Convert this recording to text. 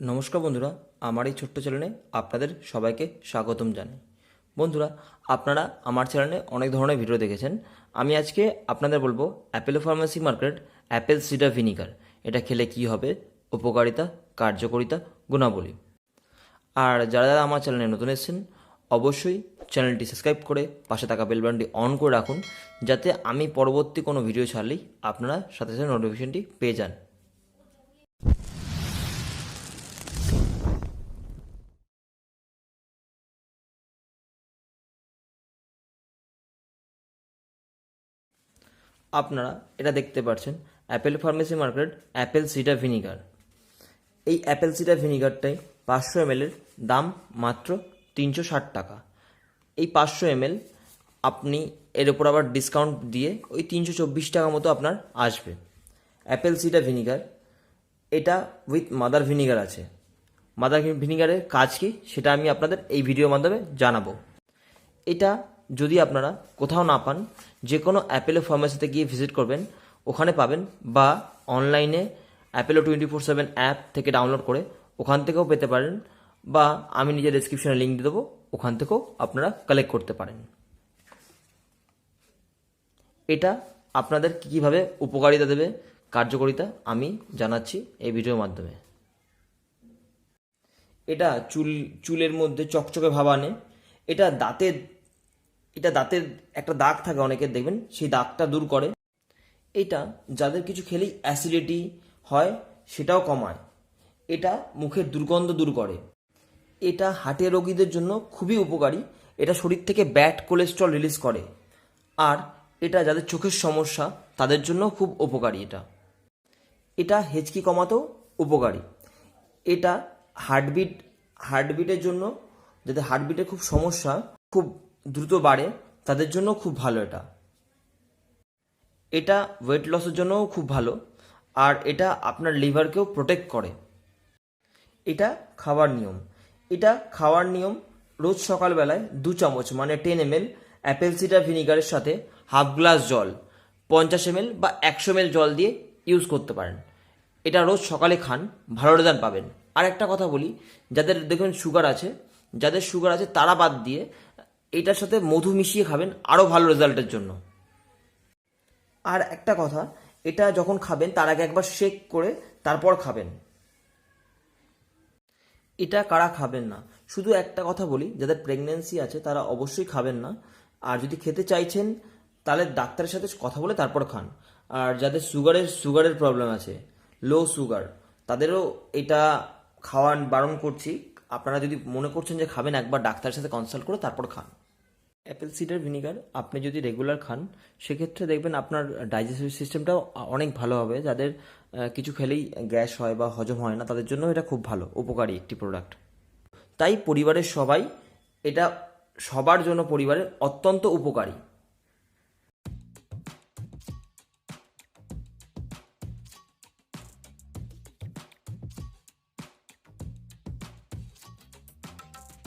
নমস্কার বন্ধুরা, আমার এই ছোট্ট চ্যানেলে আপনাদের সবাইকে স্বাগতম জানাই। বন্ধুরা, আপনারা আমার চ্যানেলে অনেক ধরনের ভিডিও দেখেছেন। আমি আজকে আপনাদের বলব Apollo pharmacy market apple cider vinegar এটা খেলে কি হবে? উপকারিতা, কার্যকারিতা, গুণাবলী। আর যারা যারা আমার চ্যানেলে নতুন এসেছেন, অবশ্যই চ্যানেলটি সাবস্ক্রাইব করে পাশে থাকা বেল বাটনটি অন করে রাখুন, যাতে আমি পরবর্তী কোনো ভিডিও ছাড়লেই আপনারা সাথে সাথে নোটিফিকেশনটি পেয়ে যান। আপনারা এটা দেখতে পাচ্ছেন apple pharmacy market apple cider vinegar এই অ্যাপেল সিডার ভিনিগারটাই পাঁচশো এম এর দাম মাত্র তিনশো ষাট টাকা। এই পাঁচশো এম আপনি এর উপর আবার ডিসকাউন্ট দিয়ে ওই তিনশো চব্বিশ টাকা মতো আপনার আসবে। অ্যাপেল সিডার ভিনিগার এটা উইথ মাদার ভিনিগার আছে। মাদার ভিনিগারের কাজ কি? সেটা আমি আপনাদের এই ভিডিওর মাধ্যমে জানাব। এটা যদি আপনারা কোথাও না পান যে কোনো অ্যাপেলো ফার্মেসিতে গিয়ে ভিজিট করবেন, ওখানে পাবেন বা অনলাইনে Apollo twenty four seven app থেকে ডাউনলোড করে ওখান থেকেও পেতে পারেন বা আমি নিজের ডিসক্রিপশনে লিঙ্ক দিয়ে দেবো, ওখান থেকেও আপনারা কালেক্ট করতে পারেন। এটা আপনাদের কী কীভাবে উপকারিতা দেবে, কার্যকারিতা আমি জানাচ্ছি এই ভিডিওর মাধ্যমে। এটা চুল, চুলের মধ্যে চকচকে ভাব আনে, এটা দাঁতের এটা দাঁতের একটা দাগ থাকে অনেকের দেখবেন সেই দাগটা দূর করে। এটা যাদের কিছু খেলেই অ্যাসিডিটি হয়, সেটাও কমায়। এটা মুখের দুর্গন্ধ দূর করে। এটা হার্টের রোগীদের জন্য খুবই উপকারী। এটা শরীর থেকে ব্যাড কোলেস্ট্রল রিলিজ করে। আর এটা যাদের চোখের সমস্যা, তাদের জন্য খুব উপকারী এটা। এটা হেঁচকি কমাতেও উপকারী। এটা হার্টবিট হার্টবিটের জন্য, যাদের হার্টবিটের খুব সমস্যা, খুব দ্রুত বাড়ে, তাদের জন্য খুব ভালো এটা। এটা ওয়েট লসের জন্যও খুব ভালো, আর এটা আপনার লিভারকেও প্রোটেক্ট করে। এটা খাওয়ার নিয়ম। এটা খাওয়ার নিয়ম রোজ সকালবেলায় দু চামচ মানে ten M L apple cider ভিনিগারের সাথে হাফ গ্লাস জল, পঞ্চাশ এম বা একশো এম জল দিয়ে ইউজ করতে পারেন। এটা রোজ সকালে খান, ভালো রেজাল্ট পাবেন। আর একটা কথা বলি, যাদের দেখবেন সুগার আছে, যাদের সুগার আছে তারা বাদ দিয়ে এটার সাথে মধু মিশিয়ে খাবেন আরও ভালো রেজাল্টের জন্য। আর একটা কথা, এটা যখন খাবেন, তার আগে একবার শেক করে তারপর খাবেন। এটা কারা খাবেন না? শুধু একটা কথা বলি, যাদের প্রেগনেন্সি আছে, তারা অবশ্যই খাবেন না। আর যদি খেতে চাইছেন, তাহলে ডাক্তারের সাথে কথা বলে তারপর খান। আর যাদের সুগারের সুগারের প্রবলেম আছে লো সুগার তাদেরও এটা খাওয়ান, বারণ করছি। আপনারা যদি মনে করছেন যে খাবেন, একবার ডাক্তারের সাথে কনসাল্ট করে তারপর খান। অ্যাপেল সিডার ভিনিগার আপনি যদি রেগুলার খান, সেক্ষেত্রে দেখবেন আপনার ডাইজেস্টিভ সিস্টেমটাও অনেক ভালো হবে। যাদের কিছু খেলেই গ্যাস হয় বা হজম হয় না, তাদের জন্য এটা খুব ভালো, উপকারী একটি প্রোডাক্ট তাই পরিবারের সবাই এটা সবার জন্য পরিবারের অত্যন্ত উপকারী।